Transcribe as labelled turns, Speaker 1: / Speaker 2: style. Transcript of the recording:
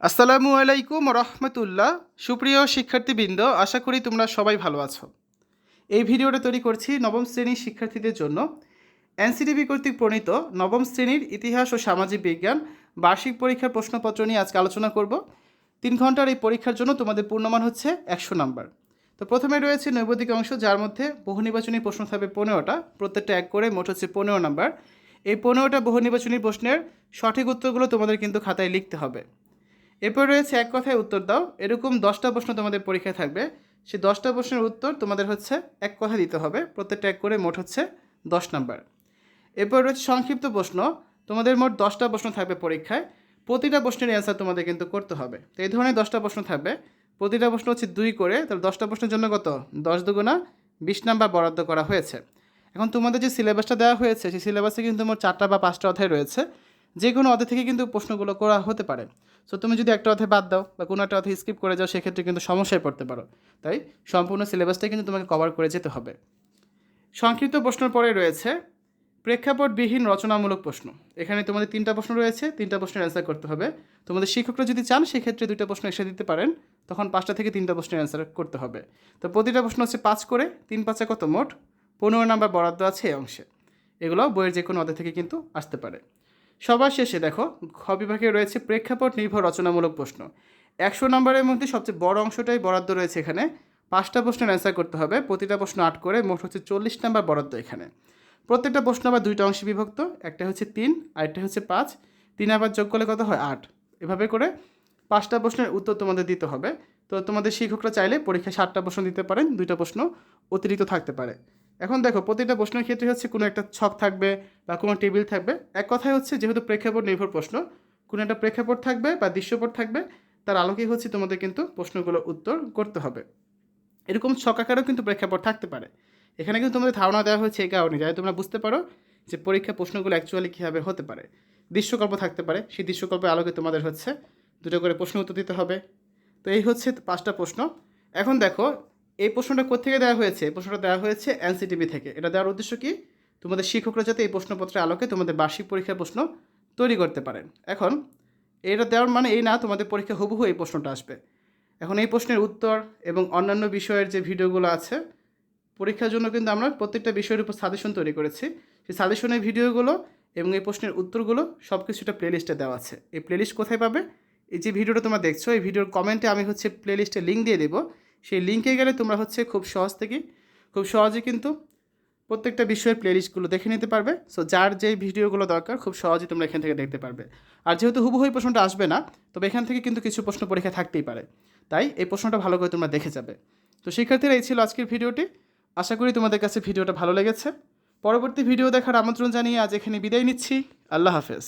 Speaker 1: আসসালামু আলাইকুম রহমতুল্লাহ। সুপ্রিয় শিক্ষার্থীবৃন্দ, আশা করি তোমরা সবাই ভালো আছো। এই ভিডিওটা তৈরি করছি নবম শ্রেণির শিক্ষার্থীদের জন্য। এনসিটিভি কর্তৃক প্রণীত নবম শ্রেণির ইতিহাস ও সামাজিক বিজ্ঞান বার্ষিক পরীক্ষার প্রশ্নপত্র নিয়ে আজকে আলোচনা করব। তিন ঘণ্টার এই পরীক্ষার জন্য তোমাদের পূর্ণমান হচ্ছে একশো নাম্বার। তো প্রথমে রয়েছে নৈবদিক অংশ, যার মধ্যে বহু নির্বাচনী প্রশ্ন থাকবে পনেরোটা। প্রত্যেকটা এক করে মোট হচ্ছে পনেরো নাম্বার। এই পনেরোটা বহু নির্বাচনী প্রশ্নের সঠিক উত্তরগুলো তোমাদের কিন্তু খাতায় লিখতে হবে। এরপর রয়েছে এক কথায় উত্তর দাও। এরকম দশটা প্রশ্ন তোমাদের পরীক্ষায় থাকবে। সেই দশটা প্রশ্নের উত্তর তোমাদের হচ্ছে এক কথা দিতে হবে। প্রত্যেকটা এক করে মোট হচ্ছে দশ নাম্বার। এরপর রয়েছে সংক্ষিপ্ত প্রশ্ন। তোমাদের মোট দশটা প্রশ্ন থাকবে পরীক্ষায়। প্রতিটা প্রশ্নের অ্যান্সার তোমাদের কিন্তু করতে হবে। তো এই ধরনের দশটা প্রশ্ন থাকবে। প্রতিটা প্রশ্ন হচ্ছে দুই করে। তাহলে দশটা প্রশ্নের জন্য কত? দশ দুগুণা বিশ নাম্বার বরাদ্দ করা হয়েছে। এখন তোমাদের যে সিলেবাসটা দেওয়া হয়েছে, সেই সিলেবাসে কিন্তু মোট চারটা বা পাঁচটা অধ্যায় রয়েছে। যে কোনো অধ্যায় থেকে কিন্তু প্রশ্নগুলো করা হতে পারে। সো তুমি যদি একটা অধ্যায় বাদ দাও বা কোনো একটা অধ্যায় স্কিপ করে যাও, সেক্ষেত্রে কিন্তু সমস্যায় পড়তে পারো। তাই সম্পূর্ণ সিলেবাসটাই কিন্তু তোমাকে কভার করে যেতে হবে। সংক্ষিপ্ত প্রশ্নের পরে রয়েছে, প্রেক্ষাপটবিহীন রচনামূলক প্রশ্ন। এখানে তোমাদের তিনটা প্রশ্ন রয়েছে, তিনটা প্রশ্নের অ্যান্সার করতে হবে। তোমাদের শিক্ষকরা যদি চান, সেক্ষেত্রে দুইটা প্রশ্ন এসে দিতে পারেন। তখন পাঁচটা থেকে তিনটা প্রশ্নের অ্যান্সার করতে হবে। তো প্রতিটা প্রশ্ন হচ্ছে পাঁচ করে, তিন পাঁচে কত মোট? পনেরো নাম্বার বরাদ্দ আছে এই অংশে। এগুলো বইয়ের যে কোনো অধ্যায় থেকে কিন্তু আসতে পারে। সবার শেষে দেখো, খ বিভাগে রয়েছে প্রেক্ষাপট নির্ভর রচনামূলক প্রশ্ন। একশো নম্বরের মধ্যে সবচেয়ে বড় অংশটাই বরাদ্দ রয়েছে এখানে। পাঁচটা প্রশ্নের অ্যান্সার করতে হবে, প্রতিটা প্রশ্ন আট করে, মোট হচ্ছে চল্লিশ নাম্বার বরাদ্দ এখানে। প্রত্যেকটা প্রশ্ন আবার দুইটা অংশে বিভক্ত, একটা হচ্ছে তিন, আর একটা হচ্ছে পাঁচ। তিন আবার যোগ করলে কত হয়? আট। এভাবে করে পাঁচটা প্রশ্নের উত্তর তোমাদের দিতে হবে। তো তোমাদের শিক্ষকরা চাইলে পরীক্ষায় সাতটা প্রশ্ন দিতে পারেন, দুইটা প্রশ্ন অতিরিক্ত থাকতে পারে। এখন দেখো, প্রতিটা প্রশ্নের ক্ষেত্রে হচ্ছে কোনো একটা ছক থাকবে বা কোনো টেবিল থাকবে। এক কথায় হচ্ছে যেহেতু প্রেক্ষাপট নির্ভর প্রশ্ন, কোনো একটা প্রেক্ষাপট থাকবে বা দৃশ্যপট থাকবে, তার আলোকেই হচ্ছে তোমাদের কিন্তু প্রশ্নগুলোর উত্তর করতে হবে। এরকম ছক আকারেও কিন্তু প্রেক্ষাপট থাকতে পারে। এখানে কিন্তু তোমাদের ধারণা দেওয়া হয়েছে এই কারণে, যাতে তোমরা বুঝতে পারো যে পরীক্ষা প্রশ্নগুলো অ্যাকচুয়ালি কীভাবে হতে পারে। দৃশ্যকল্প থাকতে পারে, সেই দৃশ্যকল্পের আলোকে তোমাদের হচ্ছে দুটো করে প্রশ্ন উত্তর দিতে হবে। তো এই হচ্ছে পাঁচটা প্রশ্ন। এখন দেখো এই প্রশ্নটা কোথেকে দেওয়া হয়েছে? এই প্রশ্নটা দেওয়া হয়েছে এনসিটিভি থেকে। এটা দেওয়ার উদ্দেশ্য কি? তোমাদের শিক্ষকরা যাতে এই প্রশ্নপত্রের আলোকে তোমাদের বার্ষিক পরীক্ষার প্রশ্ন তৈরি করতে পারেন। এখন, এটা দেওয়ার মানে এই না, তোমাদের পরীক্ষা হুবহু এই প্রশ্নটা আসবে। এখন এই প্রশ্নের উত্তর এবং অন্যান্য বিষয়ের যে ভিডিওগুলো আছে, পরীক্ষার জন্য কিন্তু আমরা প্রত্যেকটা বিষয়ের উপর সাজেশন তৈরি করেছি। সেই সাজেশনের ভিডিওগুলো এবং এই প্রশ্নের উত্তরগুলো সব কিছুটা প্লেলিস্টে দেওয়া আছে। এই প্লেলিস্ট কোথায় পাবে? এই যে ভিডিওটা তোমরা দেখছ, এই ভিডিওর কমেন্টে আমি হচ্ছে প্লেলিস্টে লিঙ্ক দিয়ে দেবো। সেই লিঙ্কে গেলে তোমরা হচ্ছে খুব সহজ থেকে, খুব সহজে কিন্তু প্রত্যেকটা বিষয়ের প্লেলিস্টগুলো দেখে নিতে পারবে। সো যার যেই ভিডিওগুলো দরকার, খুব সহজেই তোমরা এখান থেকে দেখতে পারবে। আর যেহেতু হুবহু এই প্রশ্নটা আসবে না, তবে এখান থেকে কিন্তু কিছু প্রশ্ন পরীক্ষা থাকতেই পারে। তাই এই প্রশ্নটা ভালো করে তোমরা দেখে যাবে। তো শিক্ষার্থীরা এই ছিল আজকের ভিডিওটি আশা করি তোমাদের কাছে ভিডিওটা ভালো লেগেছে। পরবর্তী ভিডিও দেখার আমন্ত্রণ জানিয়ে আজ এখানে বিদায় নিচ্ছি। আল্লাহ হাফেজ।